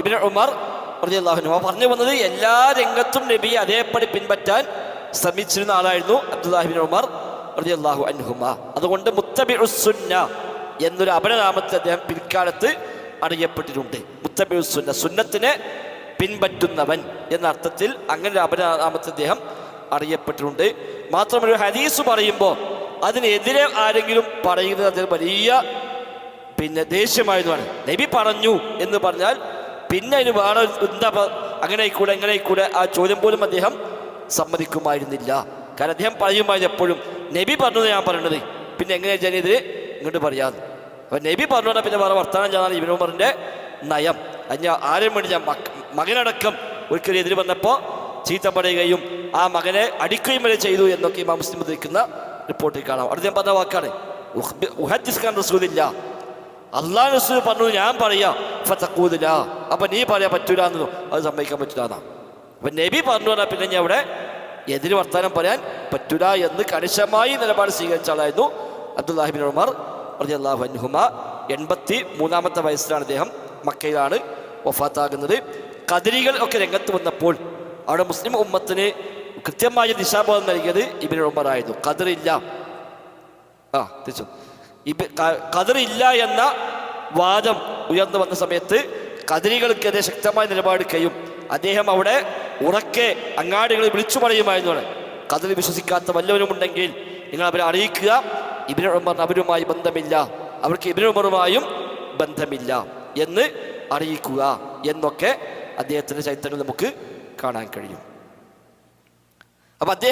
ഇബിൻ ഉമർ റളിയല്ലാഹു പറഞ്ഞു വന്നത് എല്ലാ രംഗത്തും നബിയെ അതേപടി പിൻപറ്റാൻ ശ്രമിച്ചിരുന്ന ആളായിരുന്നു അബ്ദുല്ലാഹിബിൻ ഉമർ റളിയല്ലാഹു അൻഹുമ. അതുകൊണ്ട് മുത്തബി ഉസുന്ന എന്നൊരു അപരനാമത്തെ അദ്ദേഹം പിൽക്കാലത്ത് അറിയപ്പെട്ടിട്ടുണ്ട്. മുത്തബി ഉസുന്ന സുന്നത്തിനെ പിൻപറ്റുന്നവൻ എന്ന അർത്ഥത്തിൽ അങ്ങനെ ഒരു അപരനാമത്തെ അദ്ദേഹം അറിയപ്പെട്ടിട്ടുണ്ട്. മാത്രമല്ല ഒരു ഹദീസ് പറയുമ്പോൾ അതിനെതിരെ ആരെങ്കിലും പറയുന്നത് അതിൽ വലിയ പിന്നെ ദേഷ്യമായതുമാണ്. നബി പറഞ്ഞു എന്ന് പറഞ്ഞാൽ പിന്നെ അതിന് വേറെ എന്താ അങ്ങനെ ആയിക്കൂടെ എങ്ങനെ ആയിക്കൂടെ ആ ചോദ്യം പോലും അദ്ദേഹം സമ്മതിക്കുമായിരുന്നില്ല. കാരണം അദ്ദേഹം പറയുമായിരുന്നു എപ്പോഴും നബി പറഞ്ഞത് ഞാൻ പറയണത്. പിന്നെ എങ്ങനെ ഇതിന് ഇങ്ങോട്ട് പറയാം. അപ്പൊ നബി പറഞ്ഞാൽ പിന്നെ വേറെ വർത്തമാനം ചെയ്താൽ ഇബിൻ നയം. അത് ആരും വേണ്ടി ഞാൻ മകനടക്കം ഒരിക്കലും എതിര് വന്നപ്പോൾ ചീത്ത പറയുകയും ആ മകനെ അടിക്കുകയും വരെ ചെയ്തു എന്നൊക്കെ ഇമാം മുസ്ലിം ഉദ്ധരിക്കുന്ന റിപ്പോർട്ടിൽ കാണാം. അടുത്ത ഞാൻ പറഞ്ഞ വാക്കാണ് ഉഹദ്ദിസ്കാൻ റസൂലില്ല. അള്ളാഹ് റസൂൽ പറഞ്ഞു ഞാൻ പറയാ ഫത്തക്കൂതില്ല അപ്പൊ നീ പറയാ പറ്റൂല എന്നു അത് സമ്മതിക്കാൻ പറ്റൂല എന്നാ നബി പറഞ്ഞു പറഞ്ഞാൽ പിന്നെ ഞാൻ അവിടെ എതിര് വർത്താനം പറയാൻ പറ്റൂല എന്ന് കണിശമായി നിലപാട് സ്വീകരിച്ച ആളായിരുന്നു അബ്ദുല്ലാഹിബിൻ ഉമർ അൻഹുമ. എൺപത്തി മൂന്നാമത്തെ വയസ്സിലാണ് അദ്ദേഹം മക്കയിലാണ് വഫാത്താകുന്നത്. കതിരികൾ ഒക്കെ രംഗത്ത് വന്നപ്പോൾ അവിടെ മുസ്ലിം ഉമ്മത്തിന് കൃത്യമായ ദിശാബോധം നൽകിയത് ഇബിൻ ഉമറായിരുന്നു. കതിറില്ല ആ തിരിച്ചു. കതിറില്ല എന്ന വാദം ഉയർന്നു വന്ന സമയത്ത് കതിരികൾക്കെതിരെ ശക്തമായ നിലപാടെടുക്കുകയും അദ്ദേഹം അവിടെ ഉറക്കെ അങ്ങാടികളെ വിളിച്ചു പറയുമായിരുന്നു കതിരി വിശ്വസിക്കാത്ത വല്ലവരുമുണ്ടെങ്കിൽ നിങ്ങൾ അവരെ അറിയിക്കുക. ഇബിൻ ഉമർ അവരുമായി ബന്ധമില്ല. അവർക്ക് ഇബിൻ ഉമറുമായും ബന്ധമില്ല എന്ന് അറിയിക്കുക എന്നൊക്കെ അദ്ദേഹത്തിന്റെ ചരിത്രങ്ങൾ നമുക്ക് കാണാൻ കഴിയും. അപ്പം അദ്ദേഹം